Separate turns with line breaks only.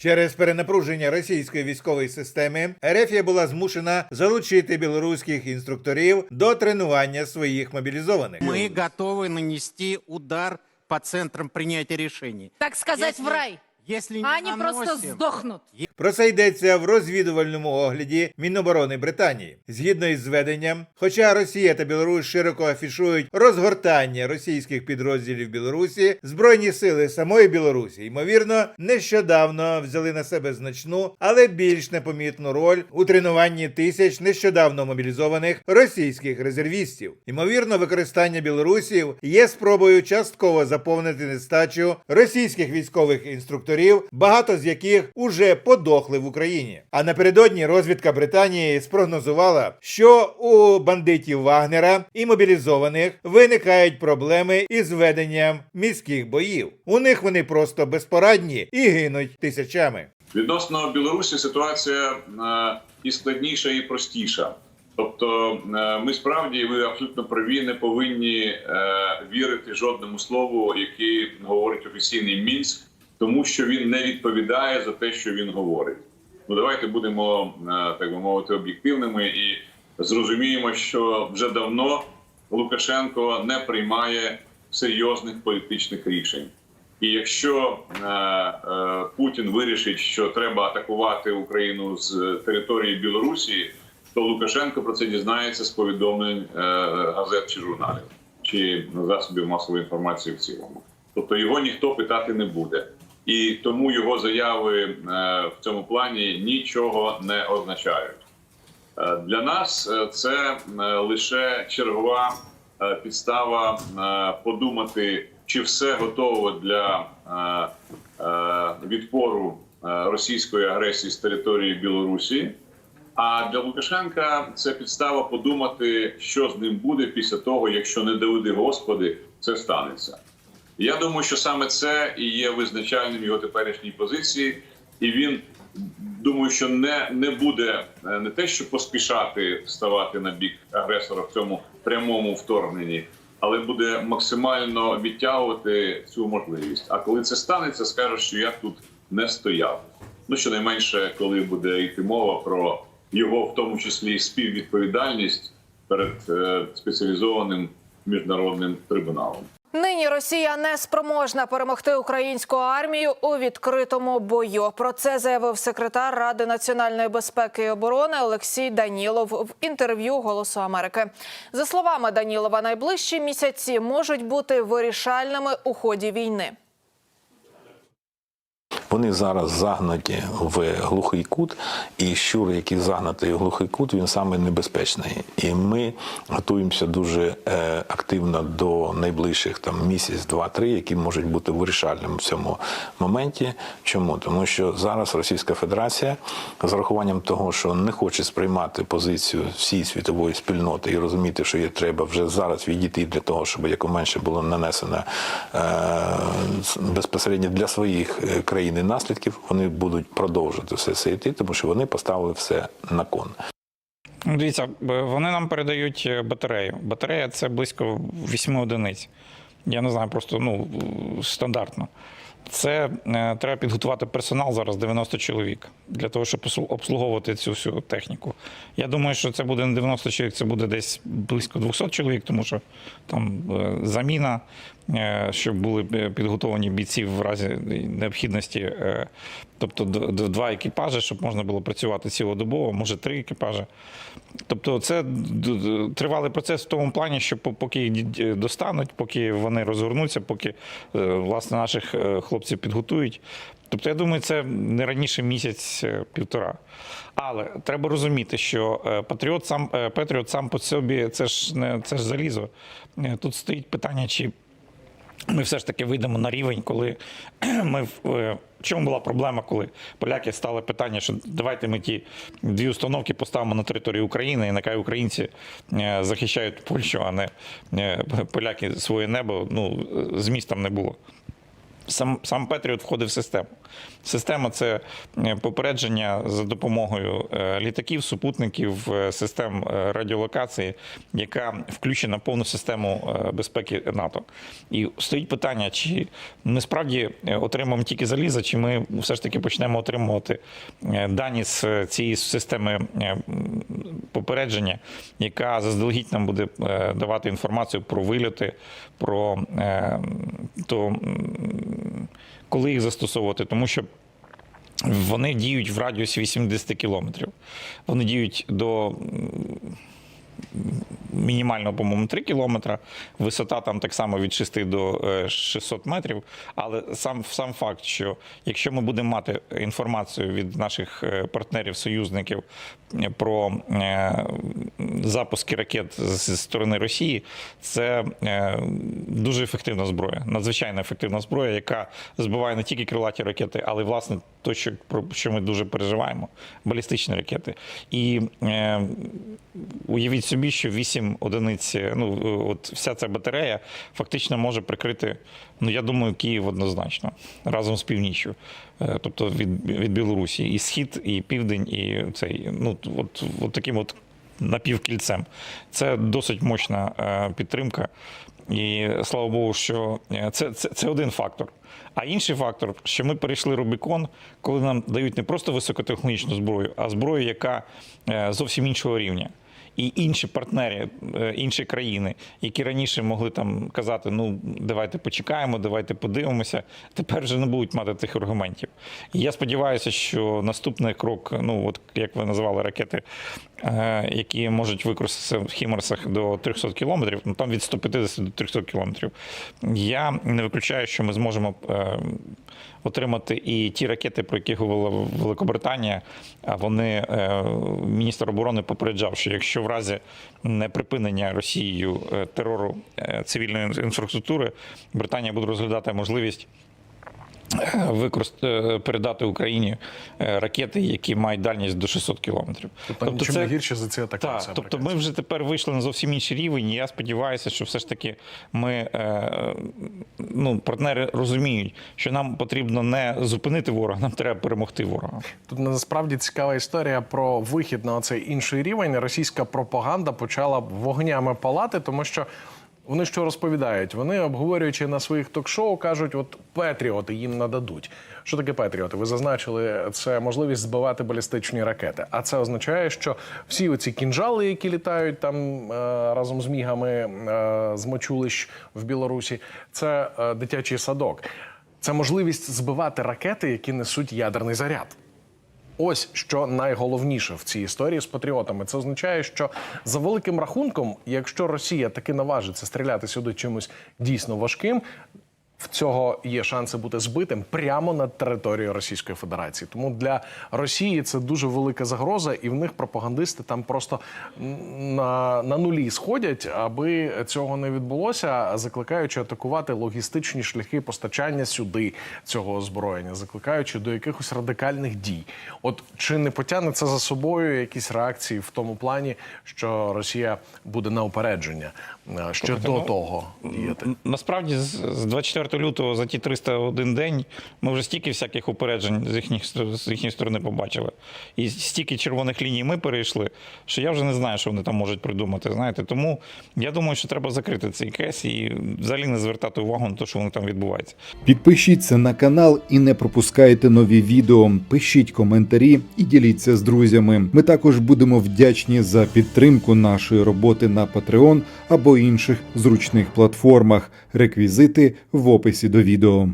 Через перенапруження російської військової системи Ерефія була змушена залучити білоруських інструкторів до тренування своїх мобілізованих.
Ми готові нанести удар по центрам прийняття рішень.
Так
сказати,
в рай.
Если не
просто сдохнут.
Про це йдеться в розвідувальному огляді Міноборони Британії. Згідно із зведенням, хоча Росія та Білорусь широко афішують розгортання російських підрозділів Білорусі, збройні сили самої Білорусі, ймовірно, нещодавно взяли на себе значну, але більш непомітну роль у тренуванні тисяч нещодавно мобілізованих російських резервістів. Ймовірно, використання білорусів є спробою частково заповнити нестачу російських військових інструкторів, багато з яких уже подохли в Україні. А напередодні розвідка Британії спрогнозувала, що у бандитів Вагнера і мобілізованих виникають проблеми із веденням міських боїв. У них вони просто безпорадні і гинуть тисячами.
Відносно Білорусі ситуація е, і складніша, і простіша. Тобто, е, ми справді, ви абсолютно праві, не повинні е, вірити жодному слову, яке говорить офіційний мінськ, тому що він не відповідає за те, що він говорить. Ну давайте будемо е, так би мовити об'єктивними і зрозуміємо, що вже давно Лукашенко не приймає серйозних політичних рішень. І якщо е, е, Путін вирішить, що треба атакувати Україну з території Білорусі, то Лукашенко про це дізнається з повідомлень газет чи журналів, чи засобів масової інформації в цілому. Тобто його ніхто питати не буде, і тому його заяви е, в цьому плані нічого не означають. Е, Для нас е, це лише чергова підстава подумати, чи все готово для відпору російської агресії з території Білорусі. А для Лукашенка це підстава подумати, що з ним буде після того, якщо не доведи Господи, це станеться. Я думаю, що саме це і є визначальним його теперішній позиції, і він думаю, що не, не буде е, не те, що поспішати ставати на бік агресора в цьому прямому вторгненні, але буде максимально відтягувати цю можливість. А коли це станеться, скаже, що я тут не стояв. Ну щонайменше, коли буде йти мова про його, в тому числі співвідповідальність перед е, спеціалізованим міжнародним трибуналом.
Нині Росія не спроможна перемогти українську армію у відкритому бою. Про це заявив секретар Ради національної безпеки і оборони Олексій Данілов в інтерв'ю Голосу Америки. За словами Данілова, найближчі місяці можуть бути вирішальними у ході війни.
Вони зараз загнаті в глухий кут, і щур, який загнатий в глухий кут, він саме небезпечний. І ми готуємося дуже е, активно до найближчих там місяць, два-три, які можуть бути вирішальними в цьому моменті. Чому? Тому що зараз Російська Федерація з урахуванням того, що не хоче сприймати позицію всієї світової спільноти і розуміти, що є треба вже зараз відійти для того, щоб якоменше було нанесено е, безпосередньо для своїх е, країн і наслідків, вони будуть продовжувати все це йти, тому що вони поставили все на кон.
Ну, Дивіться, вони нам передають е, батарею. Батарея це близько 8 одиниць. Я не знаю, просто ну, стандартно. Це е, треба підготувати персонал зараз 90 чоловік для того, щоб обслуговувати цю всю техніку. Я думаю, що це буде не 90 чоловік, це буде десь близько 200 чоловік, тому що там е, заміна, щоб були е, підготовлені бійці в разі необхідності. е, Тобто два екіпажі, щоб можна було працювати цілодобово, може три екіпажі. Тобто це тривалий процес в тому плані, що поки їх достануть, поки вони розгорнуться, поки е, власне наших е, хлопців підготують. Тобто, я думаю, це не раніше місяць-півтора. Але треба розуміти, що е, Патріот сам е, Патріот сам по собі це ж не це ж залізо. Е, Тут стоїть питання, чи ми все ж таки вийдемо на рівень, коли ми в е, в чому була проблема, коли поляки стали питання, що давайте ми ті дві установки поставимо на територію України, і нехай українці е, захищають Польщу, а не е, поляки своє небо. Ну змістом не було. Сам сам Петріот входить в систему. Система це е, попередження за допомогою е, літаків, супутників, е, систем радіолокації, яка включена повну систему безпеки НАТО. І стоїть питання, чи ми справді отримаємо тільки залізо, чи ми все ж таки почнемо отримувати дані з цієї системи попередження, яка заздалегідь нам буде давати інформацію про вильоти, про то, коли їх застосовувати, тому що вони діють в радіусі 80 кілометрів. Вони діють до мінімально, по-моєму, 3 кілометра. Висота там так само від 6 до е, 600 метрів. Але сам, сам факт, що якщо ми будемо мати інформацію від наших е, партнерів, союзників е, про е, запуски ракет зі сторони Росії, це е, дуже ефективна зброя, надзвичайно ефективна зброя, яка збиває не тільки крилаті ракети, але й власне то, що про що ми дуже переживаємо балістичні ракети. І е, уявіть собі, що 8 одиниць, ну от вся ця батарея фактично може прикрити, ну я думаю, Київ однозначно разом з північчю, Е, тобто від, від Білорусі, і схід, і південь, і цей ну от, от таким от напівкільцем. Це досить мощна е, підтримка. І слава Богу, що е, це, це, це один фактор. А інший фактор, що ми перейшли Рубікон, коли нам дають не просто високотехнологічну зброю, а зброю, яка е, зовсім іншого рівня. І інші партнери, е, інші країни, які раніше могли там казати: ну давайте почекаємо, давайте подивимося. Тепер вже не будуть мати тих аргументів. І я сподіваюся, що наступний крок, ну от як ви назвали ракети, які можуть використатися в Хімарсах до 300 кілометрів, ну там від 150 до 300 кілометрів. Я не виключаю, що ми зможемо е, отримати і ті ракети, про які говорила Великобританія. А вони е, міністр оборони попереджав, що якщо в разі неприпинення Росією е, терору е, цивільної інфраструктури, Британія буде розглядати можливість. Використ... е, передати Україні е, ракети, які мають дальність до 600 кілометрів.
Тобто нічим не гірше за ці атаки.
Так, тобто ми вже тепер вийшли на зовсім інший рівень. і Я сподіваюся, що все ж таки ми е, ну, партнери розуміють, що нам потрібно не зупинити ворога, нам треба перемогти ворога.
Тут насправді цікава історія про вихід на цей інший рівень. Російська пропаганда почала вогнями палати, тому що. Вони що розповідають? Вони обговорюючи на своїх ток-шоу, кажуть, от Петріоти їм нададуть. Що таке Петріоти? Ви зазначили, це можливість збивати балістичні ракети. А це означає, що всі оці кінжали, які літають там е, разом з мігами е, з мочулищ в Білорусі, це е, дитячий садок. Це можливість збивати ракети, які несуть ядерний заряд. Ось що найголовніше в цій історії з патріотами. Це означає, що за великим рахунком, якщо Росія таки наважиться стріляти сюди чимось дійсно важким. В цього є шанси бути збитим прямо над територією Російської Федерації. Тому для Росії це дуже велика загроза, і в них пропагандисти там просто на, на нулі сходять, аби цього не відбулося, закликаючи атакувати логістичні шляхи постачання сюди цього озброєння, закликаючи до якихось радикальних дій. От чи не потягне це за собою якісь реакції в тому плані, що Росія буде на упередження ще
Слухайте,
до
ну,
того діяти?
Насправді, з з 24 лютого за ті 301 день ми вже стільки всяких упереджень з їхніх з їхньої сторони побачили. І стільки червоних ліній ми перейшли, що я вже не знаю, що вони там можуть придумати. Знаєте, тому я думаю, що треба закрити цей кейс і взагалі не звертати увагу на те, що воно там відбувається.
Підпишіться на канал і не пропускайте нові відео. Пишіть коментарі і діліться з друзями. Ми також будемо вдячні за підтримку нашої роботи на Patreon або інших зручних платформах. Реквізити в описі до відео.